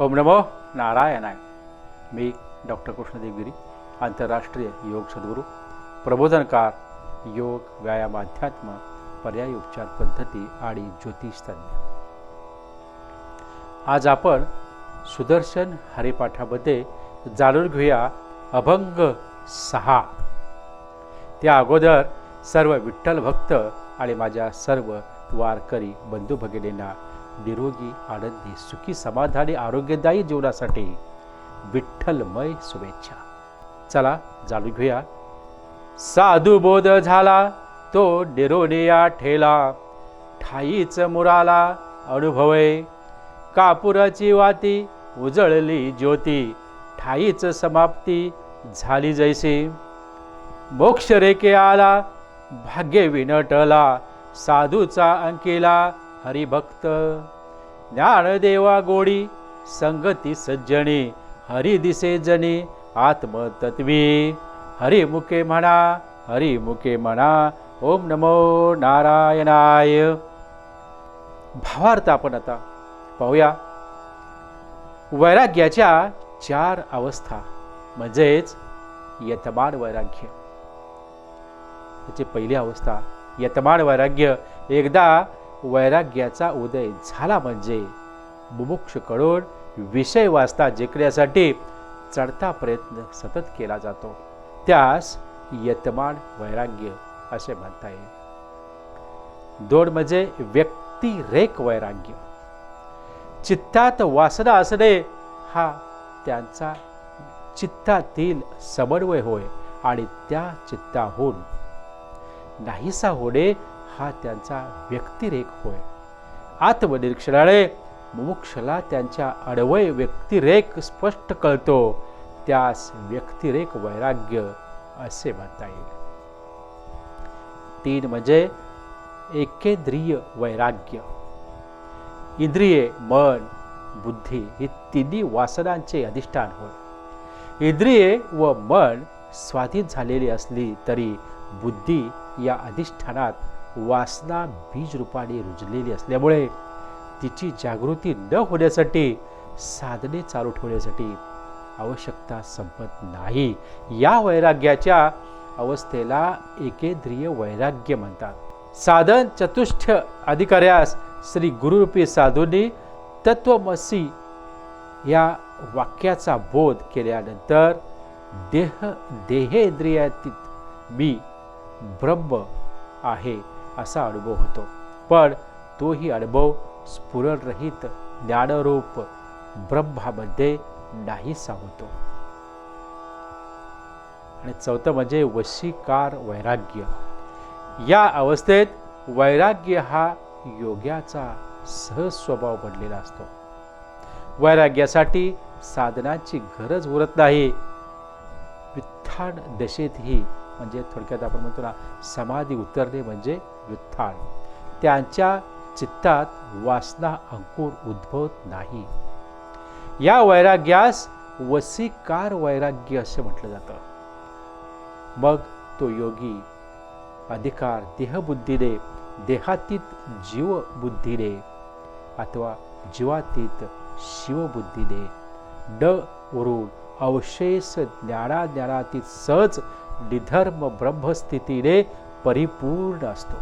ओम नमो नारायणाय. मी डॉक्टर कृष्णदेवगिरी आंतरराष्ट्रीय योग सद्गुरू प्रबोधनकार योग व्यायाम अध्यात्म पर्यायी उपचार पद्धती आणि ज्योतिषतज्ञ आज आपण सुदर्शन हरिपाठामध्ये जाणून घेऊया अभंग सहा. त्या अगोदर सर्व विठ्ठल भक्त आणि माझ्या सर्व वारकरी बंधू भगिनींना निरोगी आनंदी सुखी समाधानी आरोग्यदायी जीवनासाठी विठ्ठलमय शुभेच्छा. चला जाणून घेऊया. साधू बोध झाला तो निरोनिया ठेला. ठाईच मुराला अनुभवे. कापुराची वाती उजळली ज्योती. ठाईच समाप्ती झाली जैसे. मोक्ष रेखे आला भाग्य विनटला. साधूचा अंकेला हरिभक्त. ज्ञानदेवा गोडी संगती सज्जनी हरि दिसे जने आत्मतत्वी. हरिमुखे म्हणा हरिमुखे म्हणा ओम नमो नारायणाय. भावार्थ आपण आता पाहूया. वैराग्याच्या चार अवस्था म्हणजेच यतमान वैराग्य. त्याची पहिली अवस्था यतमान वैराग्य. एकदा वैराग्याचा उदय झाला म्हणजे मुमुक्षकडून विषय वाचता जिंकण्यासाठी चढता प्रयत्न सतत केला जातो. त्यास यतमान वैराग्य असे म्हणता येईल. दोन म्हणजे व्यक्तिरेक वैराग्य. चित्तात वासना असणे हा त्यांचा चित्तातील समन्वय होय आणि त्या चित्ताहून नाहीसा होणे हा त्यांचा व्यक्तिरेक होय. आत्मनिरीक्षणाने मुमुक्षला त्यांच्या अडवय व्यक्तिरेक स्पष्ट कळतो. त्यास व्यक्तिरेक वैराग्य असे म्हणता येईल. तीन म्हणजे एकेंद्रिय वैराग्य. इंद्रिये मन बुद्धी ही तिन्ही वासनांचे अधिष्ठान होय. इंद्रिये व मन स्वाधीन झालेली असली तरी बुद्धी या अधिष्ठानात वासना बीज रूपाने रुजलेली असल्यामुळे तिची जागृती न होण्यासाठी साधने चालू ठेवण्यासाठी आवश्यकता संपत नाही. या वैराग्याच्या अवस्थेला एकेंद्रिय वैराग्य म्हणतात. साधन चतुष्ठ अधिकाऱ्यास श्री गुरुरूपी साधूंनी तत्वमसी या वाक्याचा बोध केल्यानंतर देह देहेंद्रियातीत मी ब्रह्म आहे. असा अनुभव होतो. पण तोही अनुभव स्फुरणरहित ज्ञानरूप ब्रह्मामध्ये नाहीसा होतो. आणि चौथं म्हणजे वशीकार वैराग्य. या अवस्थेत वैराग्य हा योग्याचा सहज स्वभाव बनलेला असतो. वैराग्यासाठी साधनाची गरज उरत नाही. व्युत्थान दशेतही म्हणजे थोडक्यात आपण म्हणतो ना समाधी उतरणे म्हणजे व्युत्थान. त्यांच्या चित्तात वासना अंकुर उद्भवत नाही. या वैराग्यास वसीकार वैराग्य असे म्हटलं जातं. मग तो योगी अधिकार देहबुद्धीने देहातीत जीवबुद्धीने अथवा जीवातीत शिवबुद्धीने ड उरून अवशेष ज्ञानाज्ञानातीत सहज निधर्म ब्रह्मस्थितीने परिपूर्ण असतो.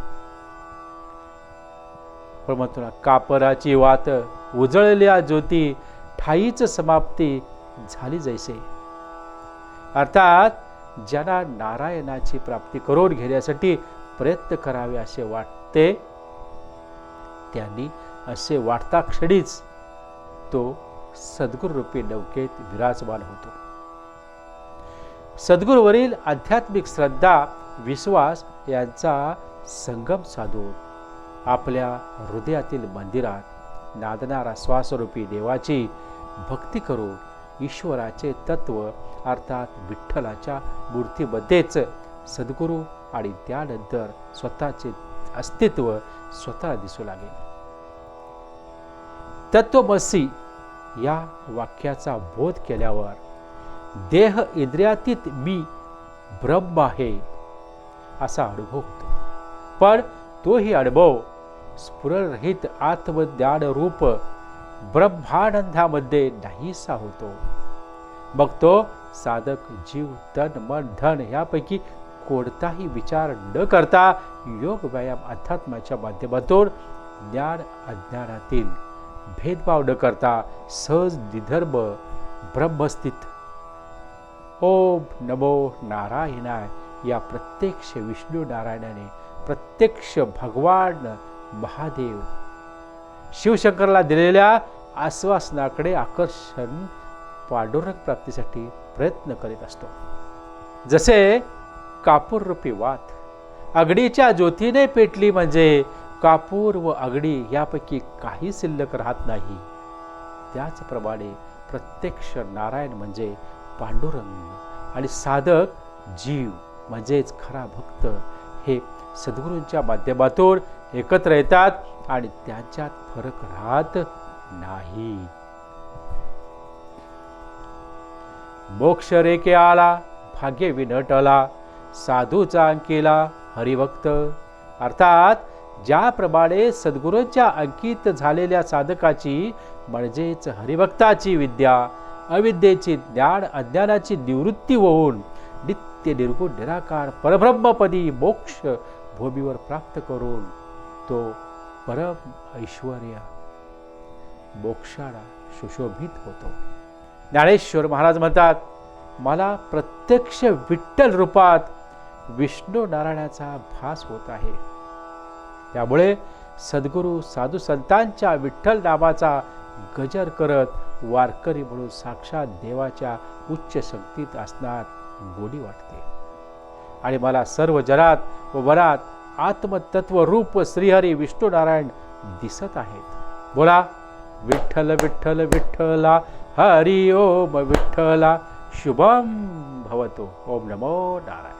पण कापराची वात उजळल्या ज्योती ठाईच समाप्ती झाली जैसे. अर्थात ज्यांना नारायणाची प्राप्ती करून घेण्यासाठी प्रयत्न करावे असे वाटते त्यांनी असे वाटता क्षणीच तो सद्गुरूपी नौकेत विराजमान होतो. सद्गुरूवरील आध्यात्मिक श्रद्धा विश्वास यांचा संगम साधून आपल्या हृदयातील मंदिरात नादणारा श्वासरूपी देवाची भक्ती करून ईश्वराचे तत्व अर्थात विठ्ठलाच्या मूर्तीमध्येच सद्गुरू आणि त्यानंतर स्वतःचे अस्तित्व स्वतः दिसू लागेल. तत्वमसी या वाक्याचा बोध केल्यावर देह इंद्रियातीत मी ब्रह्म आहे असा अनुभव होतो. पण तोही अनुभव स्फुररहित आत्मज्ञान रूप ब्रह्मानंदामध्ये नाहीसा होतो. मग तो साधक जीव तन मन धन यापैकी कोणताही विचार न करता योग व्यायाम अध्यात्माच्या माध्यमातून ज्ञान अज्ञानातील भेदभाव न करता सहज निधर्म ब्रह्मस्थित ओम नमो नारायणाय. या प्रत्यक्ष विष्णू नारायणाने प्रत्यक्ष भगवान महादेव शिवशंकरला दिलेल्या आश्वासनाकडे आकर्षण पांडुरंग प्राप्तीसाठी प्रयत्न करीत असतो. जसे कापूर रूपी वात अगडीच्या ज्योतीने पेटली म्हणजे कापूर व अगडी यापैकी काही शिल्लक राहत नाही. त्याचप्रमाणे प्रत्यक्ष नारायण म्हणजे पांडुरंग आणि साधक जीव म्हणजेच खरा भक्त हे सद्गुरूंच्या माध्यमातून एकत्र येतात आणि त्यांच्यात फरक राहत नाही. मोक्ष रेके आला भाग्य विनटला साधूचा अंकिला हरिभक्त. अर्थात ज्याप्रमाणे सद्गुरूंच्या अंकित झालेल्या साधकाची म्हणजेच हरिभक्ताची विद्या अविद्येची ज्ञान अज्ञानाची निवृत्ती होऊन नित्य निर्गुण निराकार परब्रह्मपदी मोक्ष भूमीवर प्राप्त करून तो परम ऐश्वर्य मोक्षाला सुशोभित होतो. ज्ञानेश्वर महाराज म्हणतात मला प्रत्यक्ष विठ्ठल रूपात विष्णू नारायणाचा भास होत आहे. त्यामुळे सद्गुरू साधू संतांच्या विठ्ठल नावाचा गजर करत वारकरी म्हणून साक्षात देवाच्या उच्च शक्तीत असणार गोडी वाटते. आणि मला सर्व जरात व वरात आत्मतत्व रूप श्रीहरी विष्णू नारायण दिसत आहेत. बोला विठ्ठल विठ्ठल विठ्ठला हरी ओम विठ्ठला शुभम भवतो. ओम नमो नारायण.